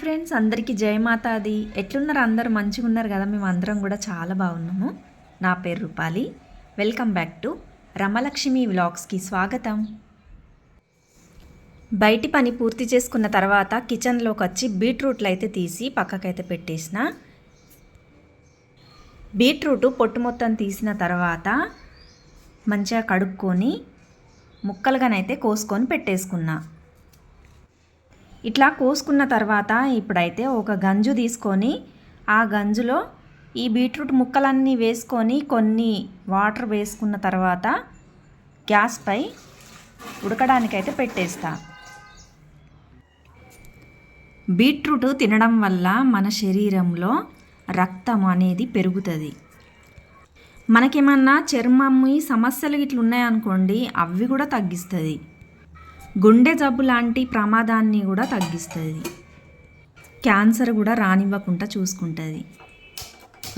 Friends అందరికీ జయమాతాది ఎట్లున్నారు? అందరూ మంచిగా ఉన్నారు కదా? మేము అందరం కూడా చాలా బాగున్నాము. నా పేరు Rupali. Welcome back to Ramalakshmi వ్లాగ్స్కి స్వాగతం. బయటి పని పూర్తి చేసుకున్న తర్వాత కిచెన్లోకి వచ్చి బీట్రూట్లు అయితే తీసి పక్కకైతే పెట్టేసిన. బీట్రూట్ పొట్టు మొత్తం తీసిన తర్వాత మంచిగా కడుక్కొని ముక్కలుగానైతే కోసుకొని పెట్టేసుకున్నా. ఇట్లా కోసుకున్న తర్వాత ఇప్పుడైతే ఒక గంజు తీసుకొని ఆ గంజులో ఈ బీట్రూట్ ముక్కలన్నీ వేసుకొని కొన్ని వాటర్ వేసుకున్న తర్వాత గ్యాస్పై ఉడకడానికైతే పెట్టేస్తా. బీట్రూట్ తినడం వల్ల మన శరీరంలో రక్తం అనేది పెరుగుతుంది. మనకేమన్నా చర్మం సమస్యలు ఇట్లా ఉన్నాయనుకోండి అవి కూడా తగ్గిస్తుంది. గుండె జబ్బు లాంటి ప్రమాదాన్ని కూడా తగ్గిస్తుంది. క్యాన్సర్ కూడా రానివ్వకుండా చూసుకుంటుంది.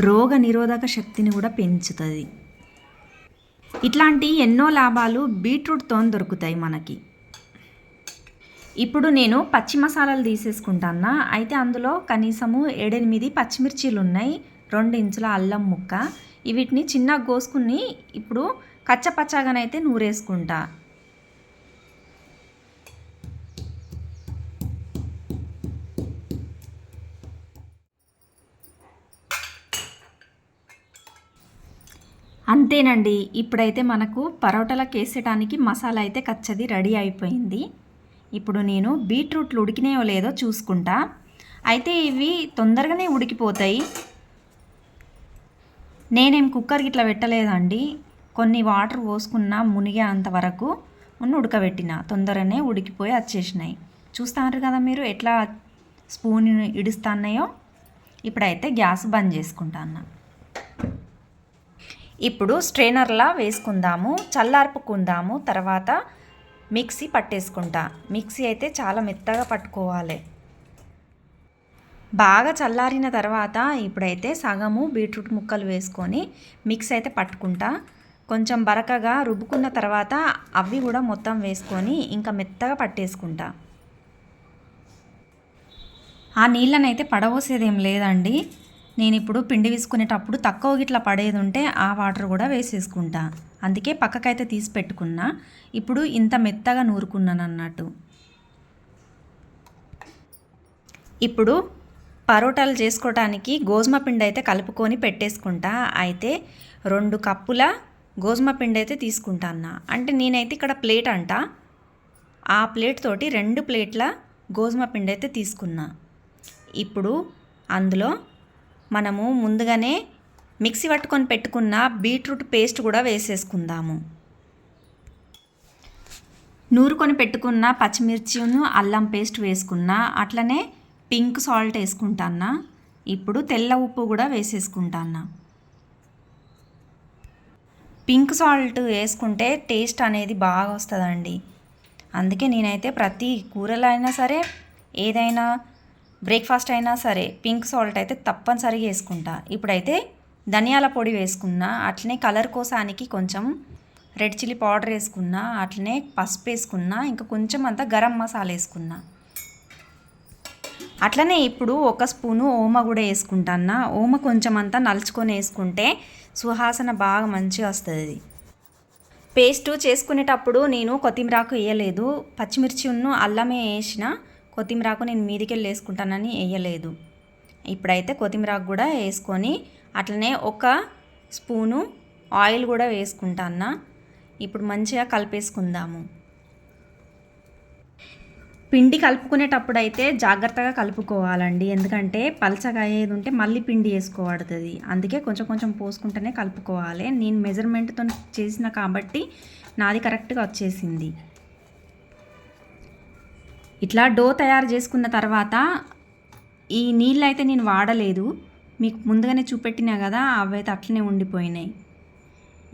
రోగ నిరోధక శక్తిని కూడా పెంచుతుంది. ఇట్లాంటి ఎన్నో లాభాలు బీట్రూట్తో దొరుకుతాయి మనకి. ఇప్పుడు నేను పచ్చి మసాలాలు తీసేసుకుంటానా అయితే అందులో కనీసము ఏడెనిమిది పచ్చిమిర్చీలు ఉన్నాయి రెండు ఇంచుల అల్లం ముక్క. వీటిని చిన్నగా కోసుకుని ఇప్పుడు కచ్చపచ్చాగానైతే నూరేసుకుంటా. అంతేనండి. ఇప్పుడైతే మనకు పరోటాలకు వేసేటానికి మసాలా అయితే కచ్చది రెడీ అయిపోయింది. ఇప్పుడు నేను బీట్రూట్లు ఉడికినాయో లేదో చూసుకుంటా. అయితే ఇవి తొందరగానే ఉడికిపోతాయి. నేనేం కుక్కర్కి ఇట్లా పెట్టలేదండి. కొన్ని వాటర్ పోసుకున్న మునిగే అంతవరకు ఉన్న ఉడకబెట్టిన. తొందరనే ఉడికిపోయి వచ్చేసినాయి. చూస్తారు కదా మీరు ఎట్లా స్పూన్ ఇడుస్తున్నాయో? ఇప్పుడైతే గ్యాస్ బంద్ చేసుకుంటాను ఇప్పుడు స్ట్రైనర్లా వేసుకుందాము చల్లార్పుకుందాము తర్వాత మిక్సీ పట్టేసుకుంటా. మిక్సీ అయితే చాలా మెత్తగా పట్టుకోవాలి. బాగా చల్లారిన తర్వాత ఇప్పుడైతే సగము బీట్రూట్ ముక్కలు వేసుకొని మిక్స్ అయితే పట్టుకుంటా. కొంచెం బరకగా రుబ్బుకున్న తర్వాత అవి కూడా మొత్తం వేసుకొని ఇంకా మెత్తగా పట్టేసుకుంటా. ఆ నీళ్ళనైతే పడవసేదేం లేదండి. నేను ఇప్పుడు పిండి వేసుకునేటప్పుడు తక్కువ గిట్లా పడేది ఉంటే ఆ వాటర్ కూడా వేసేసుకుంటా. అందుకే పక్కకైతే తీసి పెట్టుకున్నా. ఇప్పుడు ఇంత మెత్తగా నూరుకున్నాను అన్నట్టు ఇప్పుడు పరోటాలు చేసుకోవడానికి గోధుమ పిండి అయితే కలుపుకొని పెట్టేసుకుంటా. అయితే రెండు కప్పుల గోధుమ పిండి అయితే తీసుకుంటా అన్న అంటే నేనైతే ఇక్కడ ప్లేట్ అంట. ఆ ప్లేట్ తోటి రెండు ప్లేట్ల గోధుమ పిండి అయితే తీసుకున్నా. ఇప్పుడు అందులో మనము ముందుగానే మిక్సీ పట్టుకొని పెట్టుకున్న బీట్రూట్ పేస్ట్ కూడా వేసేసుకుందాము. నూరుకొని పెట్టుకున్న పచ్చిమిర్చిను అల్లం పేస్ట్ వేసుకున్నా అట్లనే పింక్ సాల్ట్ వేసుకుంటానా ఇప్పుడు తెల్ల ఉప్పు కూడా వేసేసుకుంటానా పింక్ సాల్ట్ వేసుకుంటే టేస్ట్ అనేది బాగా వస్తుందండి. అందుకే నేనైతే ప్రతి కూరలో అయినా సరే ఏదైనా బ్రేక్ఫాస్ట్ అయినా సరే పింక్ సాల్ట్ అయితే తప్పనిసరిగా వేసుకుంటా. ఇప్పుడైతే ధనియాల పొడి వేసుకున్నా అట్లనే కలర్ కోసానికి కొంచెం రెడ్ చిల్లీ పౌడర్ వేసుకున్నా అట్లనే పసుపు వేసుకున్నా ఇంకా కొంచెం అంతా గరం మసాలా వేసుకున్నా. అట్లనే ఇప్పుడు ఒక స్పూను ఓమ కూడా వేసుకుంటాన్నా. ఓమ కొంచెం అంతా నలుచుకొని వేసుకుంటే సుహాసన బాగా మంచిగా వస్తుంది. పేస్ట్ చేసుకునేటప్పుడు నేను కొత్తిమీరాకు వేయలేదు. పచ్చిమిర్చి ఉన్ను అల్లమే వేసిన. కొత్తిమీరాకు నేను మీదికెళ్ళి వేసుకుంటానని వేయలేదు. ఇప్పుడైతే కొత్తిమీరాకు కూడా వేసుకొని అట్లనే ఒక స్పూను ఆయిల్ కూడా వేసుకుంటాను ఇప్పుడు మంచిగా కలిపేసుకుందాము. పిండి కలుపుకునేటప్పుడు అయితే జాగ్రత్తగా కలుపుకోవాలండి. ఎందుకంటే పలచగా అయ్యేది ఉంటే మళ్ళీ పిండి వేసుకోబడుతుంది. అందుకే కొంచెం కొంచెం పోసుకుంటేనే కలుపుకోవాలి. నేను మెజర్మెంట్తో చేసిన కాబట్టి నాది కరెక్ట్గా వచ్చేసింది. ఇట్లా డో తయారు చేసుకున్న తర్వాత ఈ నీళ్ళు అయితే నేను వాడలేదు. మీకు ముందుగానే చూపెట్టినా కదా అవి అయితే అట్లనే ఉండిపోయినాయి.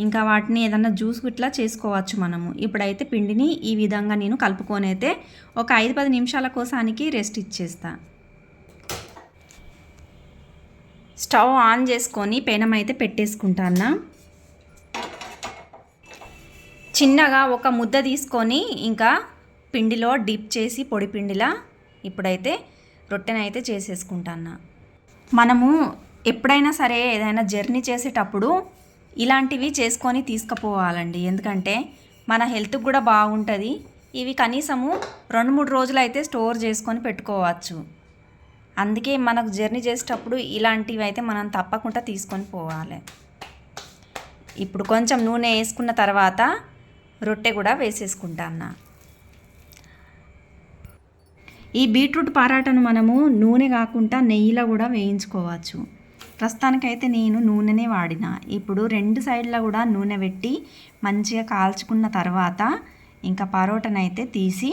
ఇంకా వాటిని ఏదన్నా జ్యూస్ ఇట్లా చేసుకోవచ్చు మనము. ఇప్పుడైతే పిండిని ఈ విధంగా నేను కలుపుకొని అయితే ఒక ఐదు పది నిమిషాల కోసానికి రెస్ట్ ఇచ్చేస్తా. స్టవ్ ఆన్ చేసుకొని పెనం అయితే పెట్టేసుకుంటాను. చిన్నగా ఒక ముద్ద తీసుకొని ఇంకా పిండిలో డిప్ చేసి పొడి పిండిలా ఇప్పుడైతే రొట్టెనైతే చేసేసుకుంటాను మనము ఎప్పుడైనా సరే ఏదైనా జర్నీ చేసేటప్పుడు ఇలాంటివి చేసుకొని తీసుకుపోవాలండి. ఎందుకంటే మన హెల్త్కి కూడా బాగుంటుంది. ఇవి కనీసము రెండు మూడు రోజులు అయితే స్టోర్ చేసుకొని పెట్టుకోవచ్చు. అందుకే మనకు జర్నీ చేసేటప్పుడు ఇలాంటివి అయితే మనం తప్పకుండా తీసుకొని పోవాలి. ఇప్పుడు కొంచెం నూనె వేసుకున్న తర్వాత రొట్టె కూడా వేసేసుకుంటాను ఈ బీట్రూట్ పరాటను మనము నూనె కాకుండా నెయ్యిలో కూడా వేయించుకోవచ్చు. ప్రస్తుతానికైతే నేను నూనెనే వాడిన. ఇప్పుడు రెండు సైడ్లో కూడా నూనె పెట్టి మంచిగా కాల్చుకున్న తర్వాత ఇంకా పరోటనైతే తీసి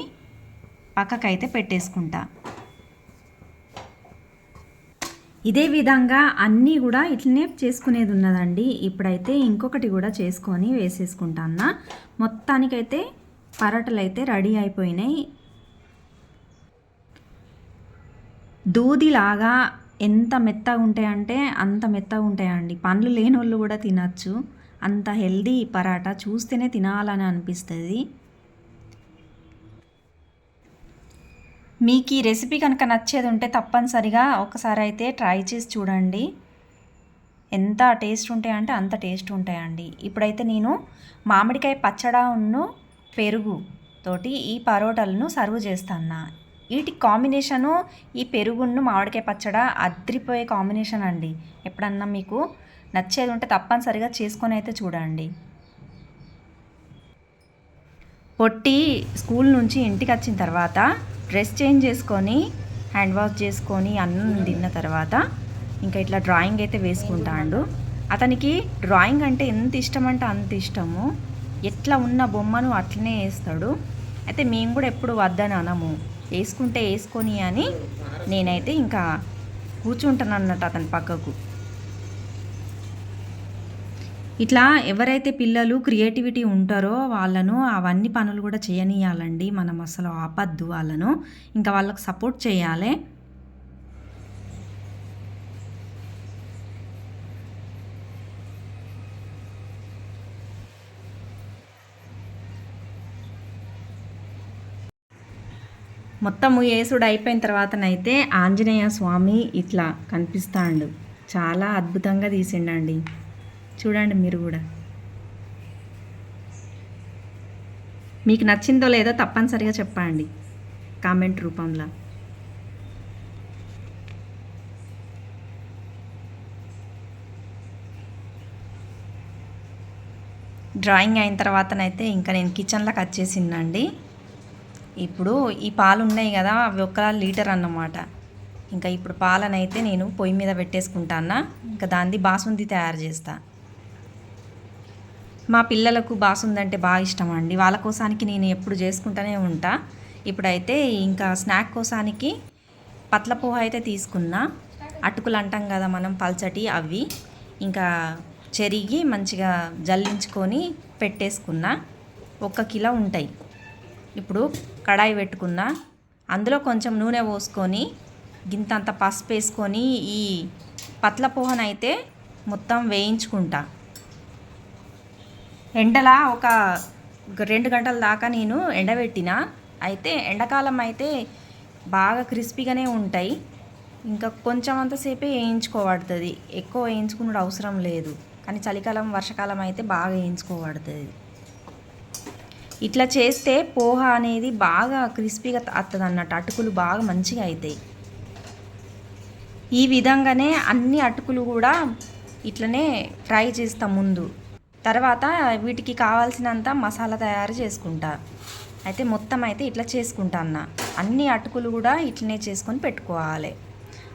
పక్కకైతే పెట్టేసుకుంటా. ఇదే విధంగా అన్నీ కూడా ఇట్లనే చేసుకునేది ఉన్నదండి. ఇప్పుడైతే ఇంకొకటి కూడా చేసుకొని వేసేసుకుంటాను మొత్తానికైతే పరోటలు అయితే రెడీ అయిపోయినాయి. దూదిలాగా ఎంత మెత్తగా ఉంటాయంటే అంత మెత్తగా ఉంటాయండి. పండ్లు లేని వాళ్ళు కూడా తినచ్చు. అంత హెల్దీ పరాటా చూస్తేనే తినాలని అనిపిస్తుంది. మీకు ఈ రెసిపీ కనుక నచ్చేది ఉంటే తప్పనిసరిగా ఒకసారి అయితే ట్రై చేసి చూడండి. ఎంత టేస్ట్ ఉంటాయంటే అంత టేస్ట్ ఉంటాయండి. ఇప్పుడైతే నేను మామిడికాయ పచ్చడా ఉన్ను పెరుగు తోటి ఈ పరోటాలను సర్వ్ చేస్తాను వీటి కాంబినేషను ఈ పెరుగును మామిడికాయ పచ్చడ అద్రిపోయే కాంబినేషన్ అండి. ఎప్పుడన్నా మీకు నచ్చేది ఉంటే తప్పనిసరిగా చేసుకొని అయితే చూడండి. పొట్టి స్కూల్ నుంచి ఇంటికి వచ్చిన తర్వాత డ్రెస్ చేంజ్ చేసుకొని హ్యాండ్ వాష్ చేసుకొని అన్నం తిన్న తర్వాత ఇంకా ఇట్లా డ్రాయింగ్ అయితే వేసుకుంటాడు. అతనికి డ్రాయింగ్ అంటే ఎంత ఇష్టం అంటే అంత ఇష్టము. ఎట్లా ఉన్న బొమ్మను అట్లనే వేస్తాడు. అయితే మేము కూడా ఎప్పుడు వద్దని అనము వేసుకుంటే వేసుకొని అని నేనైతే ఇంకా కూర్చుంటాను అన్నట్టు అతని పక్కకు. ఇట్లా ఎవరైతే పిల్లలు క్రియేటివిటీ ఉంటారో వాళ్ళను అవన్నీ పనులు కూడా చేయనియాలండి. మనం అసలు ఆపద్దు వాళ్ళను. ఇంకా వాళ్ళకు సపోర్ట్ చేయాలి. మొత్తము యేసుడు అయిపోయిన తర్వాతనైతే ఆంజనేయ స్వామి ఇట్లా కనిపిస్తాడు. చాలా అద్భుతంగా తీసిండండి. చూడండి మీరు కూడా. మీకు నచ్చిందో లేదో తప్పనిసరిగా చెప్పండి కామెంట్ రూపంలో. డ్రాయింగ్ అయిన తర్వాతనైతే ఇంకా నేను కిచెన్లోకి వచ్చేసిందండి. ఇప్పుడు ఈ పాలు ఉన్నాయి కదా అవి ఒక లీటర్ అన్నమాట. ఇంకా ఇప్పుడు పాలనైతే నేను పొయ్యి మీద పెట్టేసుకుంటానా ఇంకా దాన్ని బాసుంది తయారు చేస్తా. మా పిల్లలకు బాసుంది అంటే బాగా ఇష్టం అండి వాళ్ళ కోసానికి నేను ఎప్పుడు చేసుకుంటూనే ఉంటా. ఇప్పుడైతే ఇంకా స్నాక్ కోసానికి పట్ల పోహ అయితే తీసుకున్నా. అటుకులు అంటాం కదా మనం పల్చటి అవి. ఇంకా చెరిగి మంచిగా జల్లించుకొని పెట్టేసుకున్నా. ఒక కిలో ఉంటాయి. ఇప్పుడు కడాయి పెట్టుకున్నా అందులో కొంచెం నూనె పోసుకొని గింతంత పసుపు వేసుకొని ఈ పత్ల పోహనైతే మొత్తం వేయించుకుంటా. ఎండలా ఒక రెండు గంటల దాకా నేను ఎండబెట్టిన అయితే ఎండాకాలం అయితే బాగా క్రిస్పీగానే ఉంటాయి. ఇంకా కొంచెం అంతసేపే వేయించుకోబడుతుంది. ఎక్కువ వేయించుకునే అవసరం లేదు. కానీ చలికాలం వర్షాకాలం అయితే బాగా వేయించుకోబడుతుంది. ఇట్లా చేస్తే పోహ అనేది బాగా క్రిస్పీగా వస్తుంది అన్నట్టు అటుకులు బాగా మంచిగా అవుతాయి ఈ విధంగానే అన్ని అటుకులు కూడా ఇట్లనే ఫ్రై చేస్తాం ముందు. తర్వాత వీటికి కావాల్సినంత మసాలా తయారు చేసుకుంటా. అయితే మొత్తం అయితే ఇట్లా చేసుకుంటా అన్న. అన్ని అటుకులు కూడా ఇట్లనే చేసుకొని పెట్టుకోవాలి.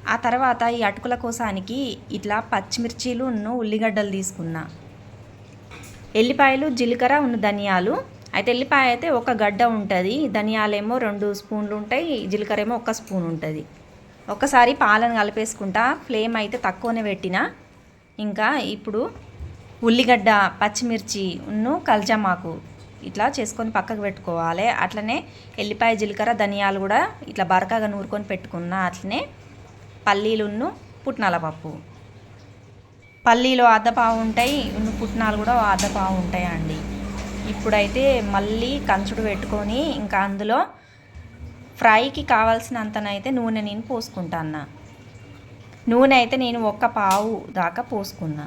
ఆ తర్వాత ఈ అటుకుల కోసానికి ఇట్లా పచ్చిమిర్చీలు ఉన్న ఉల్లిగడ్డలు తీసుకున్నా. ఎల్లిపాయలు జీలకర్ర ఉన్న ధనియాలు అయితే ఎల్లిపాయ అయితే ఒక గడ్డ ఉంటుంది. ధనియాలేమో రెండు స్పూన్లు ఉంటాయి. జీలకర్ర ఏమో ఒక స్పూన్ ఉంటుంది. ఒకసారి పాలను కలిపేసుకుంటా. ఫ్లేమ్ అయితే తక్కువనే పెట్టిన. ఇంకా ఇప్పుడు ఉల్లిగడ్డ పచ్చిమిర్చి ఉన్ను కల్జమాకు ఇట్లా చేసుకొని పక్కకు పెట్టుకోవాలి. అట్లనే ఎల్లిపాయ జీలకర్ర ధనియాలు కూడా ఇట్లా బరకగా నూరుకొని పెట్టుకున్న అట్లనే పల్లీలున్ను పుట్నాల పప్పు. పల్లీలు అద్దపావు ఉంటాయి. ఉన్ను పుట్నాలు కూడా అద్దపావు ఉంటాయి అండి ఇప్పుడైతే మళ్ళీ కంచుడు పెట్టుకొని ఇంకా అందులో ఫ్రైకి కావాల్సినంతనైతే నూనె నేను పోసుకుంటాను నూనె అయితే నేను ఒక్క పావు దాకా పోసుకున్నా.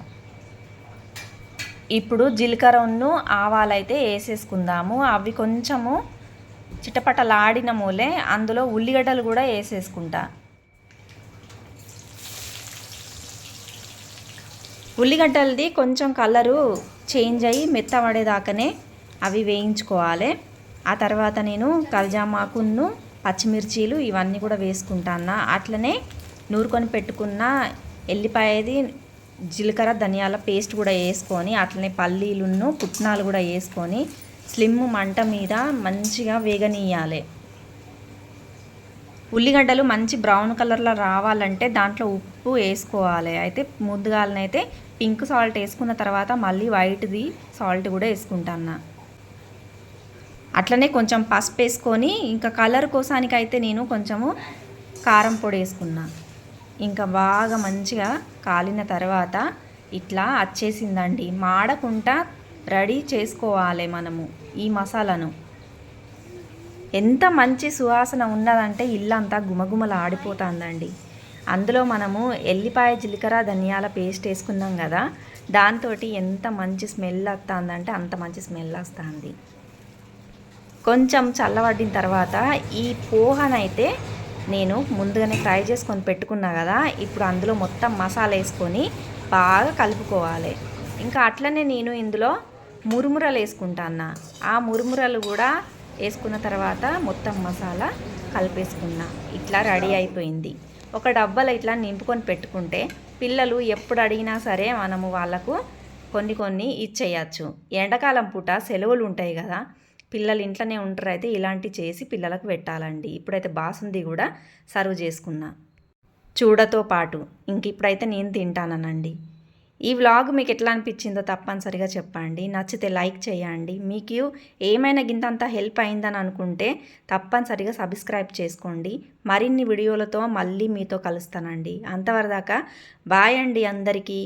ఇప్పుడు జీలకర్రను ఆవాలైతే వేసేసుకుందాము. అవి కొంచెము చిటపటలాడిన మూలే అందులో ఉల్లిగడ్డలు కూడా వేసేసుకుంటా. ఉల్లిగడ్డలది కొంచెం కలరు చేంజ్ అయ్యి మెత్తబడేదాకానే అవి వేయించుకోవాలి. ఆ తర్వాత నేను కల్జామాకును పచ్చిమిర్చీలు ఇవన్నీ కూడా వేసుకుంటాను అట్లనే నూరుకొని పెట్టుకున్న ఎల్లిపాయది జీలకర్ర ధనియాల పేస్ట్ కూడా వేసుకొని అట్లనే పల్లీలును పుట్నాలు కూడా వేసుకొని స్లిమ్ మంట మీద మంచిగా వేగనీయాలి. ఉల్లిగడ్డలు మంచి బ్రౌన్ కలర్లో రావాలంటే దాంట్లో ఉప్పు వేసుకోవాలి. అయితే ముందుగాలనైతే పింక్ సాల్ట్ వేసుకున్న తర్వాత మళ్ళీ వైట్ది సాల్ట్ కూడా వేసుకుంటాను అట్లనే కొంచెం పసుపు వేసుకొని ఇంకా కలర్ కోసానికి అయితే నేను కొంచెము కారం పొడి వేసుకున్నా. ఇంకా బాగా మంచిగా కాలిన తర్వాత ఇట్లా వచ్చేసిందండి మాడకుండా రెడీ చేసుకోవాలి మనము ఈ మసాలాను. ఎంత మంచి సువాసన ఉన్నదంటే ఇల్లంతా గుమగుమలు ఆడిపోతుందండి. అందులో మనము ఎల్లిపాయ జీలకర్ర ధనియాల పేస్ట్ వేసుకున్నాం కదా దాంతో ఎంత మంచి స్మెల్ వస్తుందంటే అంత మంచి స్మెల్ వస్తుంది. కొంచెం చల్లబడిన తర్వాత ఈ పోహనైతే నేను ముందుగానే ఫ్రై చేసుకొని పెట్టుకున్నా కదా ఇప్పుడు అందులో మొత్తం మసాలా వేసుకొని బాగా కలుపుకోవాలి. ఇంకా అట్లనే నేను ఇందులో మురుమురలు వేసుకుంటాను ఆ మురుమురలు కూడా వేసుకున్న తర్వాత మొత్తం మసాలా కలిపేసుకున్నా. ఇట్లా రెడీ అయిపోయింది. ఒక డబ్బాలో ఇట్లా నింపుకొని పెట్టుకుంటే పిల్లలు ఎప్పుడు అడిగినా సరే మనము వాళ్ళకు కొన్ని కొన్ని ఇచ్చేయచ్చు. ఎండాకాలం పూట సెలవులు ఉంటాయి కదా పిల్లలు ఇంట్లోనే ఉంటారు అయితే ఇలాంటివి చేసి పిల్లలకు పెట్టాలండి. ఇప్పుడైతే బాసుంది కూడా సర్వ్ చేసుకున్నా. చూడతో పాటు ఇంక ఇప్పుడైతే నేను తింటాననండి. ఈ వ్లాగ్ మీకు ఎట్లా అనిపించిందో తప్పనిసరిగా చెప్పండి. నచ్చితే లైక్ చేయండి. మీకు ఏమైనా గింతంత హెల్ప్ అయిందని అనుకుంటే తప్పనిసరిగా సబ్స్క్రైబ్ చేసుకోండి. మరిన్ని వీడియోలతో మళ్ళీ మీతో కలుస్తానండి. అంతవరదాకా బాయ్ అండి అందరికీ.